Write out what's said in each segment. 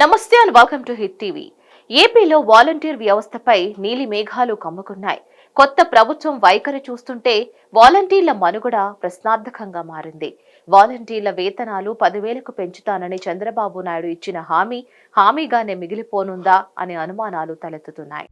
నమస్తే and welcome to Hit TV. ఏపీలో volunteer వ్యవస్థపై నీలి మేఘాలు కమ్ముకున్నాయి. కొత్త ప్రభుత్వం వైఖరి చూస్తుంటే వాలంటీర్ల మనుగడ ప్రశ్నార్థకంగా మారింది. వాలంటీర్ల వేతనాలు పదివేలకు పెంచుతానని చంద్రబాబు నాయుడు ఇచ్చిన హామీ హామీగానే మిగిలిపోనుందా అనే అనుమానాలు తలెత్తుతున్నాయి.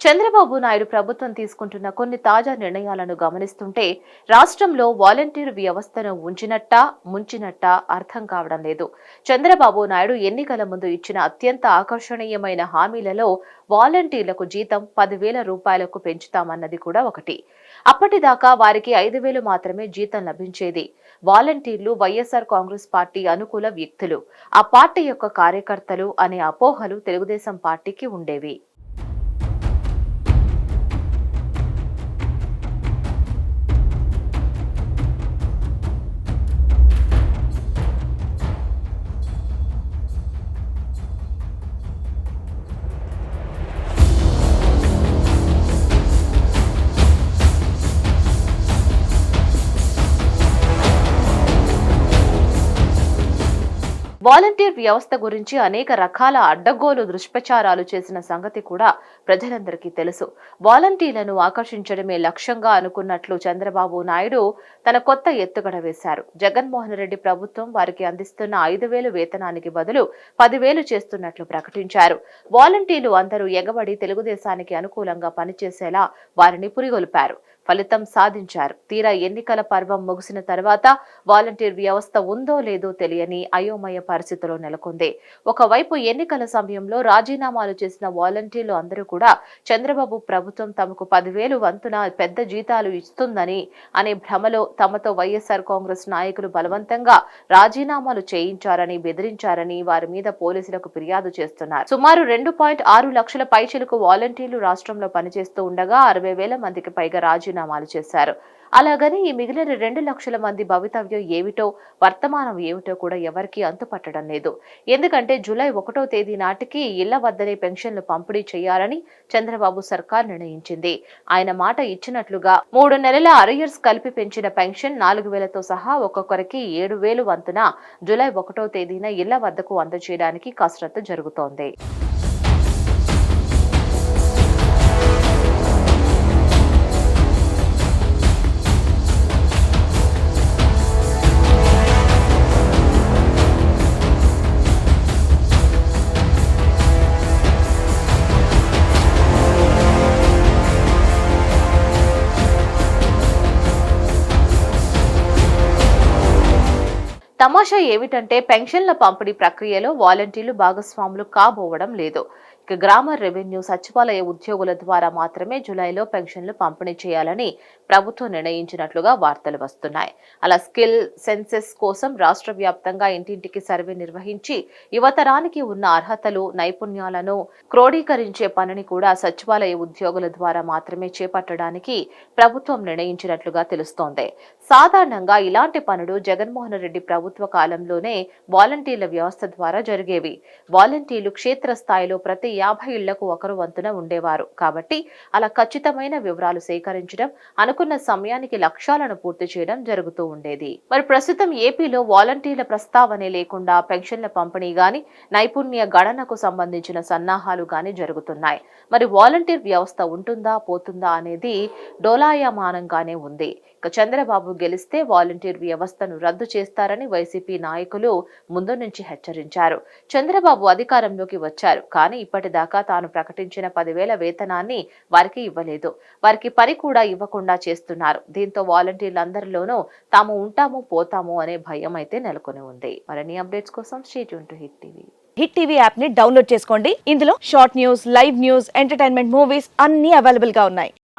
చంద్రబాబు నాయుడు ప్రభుత్వం తీసుకుంటున్న కొన్ని తాజా నిర్ణయాలను గమనిస్తుంటే రాష్ట్రంలో వాలంటీర్ వ్యవస్థను ఉంచినట్టా ముంచినట్టా అర్థం కావడం లేదు. చంద్రబాబు నాయుడు ఎన్నికల ముందు ఇచ్చిన అత్యంత ఆకర్షణీయమైన హామీలలో వాలంటీర్లకు జీతం పదివేల రూపాయలకు పెంచుతామన్నది కూడా ఒకటి. అప్పటిదాకా వారికి ఐదు వేలు మాత్రమే జీతం లభించేది. వాలంటీర్లు వైఎస్ఆర్ కాంగ్రెస్ పార్టీ అనుకూల వ్యక్తులు. ఆ పార్టీ యొక్క కార్యకర్తలు అనే అపోహలు తెలుగుదేశం పార్టీకి ఉండేవి. వాలంటీర్ వ్యవస్థ గురించి అనేక రకాల అడ్డగోలు దుష్ప్రచారాలు చేసిన సంగతి కూడా ప్రజలందరికీ తెలుసు. వాలంటీర్లను ఆకర్షించడమే లక్ష్యంగా అనుకున్నట్లు చంద్రబాబు నాయుడు తన కొత్త ఎత్తుగడ వేశారు. జగన్మోహన్ రెడ్డి ప్రభుత్వం వారికి అందిస్తున్న ఐదు వేలు వేతనానికి బదులు పదివేలు చేస్తున్నట్లు ప్రకటించారు. వాలంటీర్లు అందరూ ఎగబడి తెలుగుదేశానికి అనుకూలంగా పనిచేసేలా వారిని పురిగొల్పారు. ఫలితం సాధించారు. తీరా ఎన్నికల పర్వం ముగిసిన తర్వాత వాలంటీర్ వ్యవస్థ ఉందో లేదో తెలియని అయోమయ పరిస్థితిలో నెలకొంది. ఒకవైపు ఎన్నికల సమయంలో రాజీనామాలు చేసిన వాలంటీర్లు అందరూ కూడా చంద్రబాబు ప్రభుత్వం తమకు పదివేలు వంతున పెద్ద జీతాలు ఇస్తుందని అనే భ్రమలో తమతో వైఎస్ఆర్ కాంగ్రెస్ నాయకులు బలవంతంగా రాజీనామాలు చేయించారని బెదిరించారని వారి మీద పోలీసులకు ఫిర్యాదు చేస్తున్నారు. సుమారు రెండు పాయింట్ ఆరు లక్షల పైచిలకు వాలంటీర్లు రాష్ట్రంలో పనిచేస్తూ ఉండగా అరవై వేల మందికి పైగా రాజీనామాలు చేశారు. అలాగని ఈ మిగిలిన రెండు లక్షల మంది భవితవ్యం ఏమిటో వర్తమానం ఏమిటో కూడా ఎవరికీ అంతుపట్టడం లేదు. ఎందుకంటే జూలై ఒకటో తేదీ నాటికి ఇళ్ళ వద్దనే పెన్షన్లు పంపిణీ చేయాలని చంద్రబాబు సర్కార్ నిర్ణయించింది. ఆయన మాట ఇచ్చినట్లుగా మూడు నెలల అరియర్స్ కలిపి పెంచిన పెన్షన్ నాలుగు వేలతో సహా ఒక్కొక్కరికి ఏడు వేలు వంతున జూలై ఒకటో తేదీన ఇళ్ళ వద్దకు అందజేయడానికి కసరత్తు జరుగుతోంది. తమాషా ఏమిటంటే పెన్షన్ల పంపిణీ ప్రక్రియలో వాలంటీర్లు భాగస్వాములు కాబోవడం లేదు. ఇక గ్రామ రెవెన్యూ సచివాలయ ఉద్యోగుల ద్వారా మాత్రమే జూలైలో పెన్షన్లు పంపిణీ చేయాలని ప్రభుత్వం నిర్ణయించినట్లుగా వార్తలు వస్తున్నాయి. అలా స్కిల్ సెన్సెస్ కోసం రాష్ట్ర వ్యాప్తంగా ఇంటింటికి సర్వే నిర్వహించి యువతరానికి ఉన్న అర్హతలు నైపుణ్యాలను క్రోడీకరించే పనిని కూడా సచివాలయ ఉద్యోగుల ద్వారా మాత్రమే చేపట్టడానికి ప్రభుత్వం నిర్ణయించినట్లుగా తెలుస్తోంది. సాధారణంగా ఇలాంటి పనులు జగన్మోహన్ రెడ్డి ప్రభుత్వ కాలంలోనే వాలంటీర్ల వ్యవస్థ ద్వారా జరిగేవి. వాలంటీర్లు క్షేత్రస్థాయిలో ప్రతి యాభై ఇళ్ళకు ఒకరు వంతున ఉండేవారు. కాబట్టి అలా ఖచ్చితమైన వివరాలు సేకరించడం అనుకున్న సమయానికి లక్ష్యాలను పూర్తి చేయడం జరుగుతూ ఉండేది. మరి ప్రస్తుతం ఏపీలో వాలంటీర్ల ప్రస్తావనే లేకుండా పెన్షన్ల పంపిణీ గాని నైపుణ్య గణనకు సంబంధించిన సన్నాహాలు గాని జరుగుతున్నాయి. మరి వాలంటీర్ వ్యవస్థ ఉంటుందా పోతుందా అనేది డోలాయమానంగానే ఉంది. చంద్రబాబు గెలిస్తే వాలంటీర్ వ్యవస్థను రద్దు చేస్తారని వైసీపీ నాయకులు ముందు నుంచి హెచ్చరించారు. చంద్రబాబు అధికారంలోకి వచ్చారు కానీ ఇప్పటిదాకా తాను ప్రకటించిన పదివేల వేతనాన్ని వారికి ఇవ్వలేదు. వారికి పని కూడా ఇవ్వకుండా చేస్తున్నారు. దీంతో వాలంటీర్లందరిలోనూ తాము ఉంటాము పోతాము అనే భయం అయితే నెలకొని ఉంది. మరిన్ని అప్డేట్స్ కోసం state to Hit TV. Hit TV యాప్ని డౌన్లోడ్ చేసుకోండి. ఇందులో short news live news entertainment movies అన్ని అవైలబుల్గా ఉన్నాయి.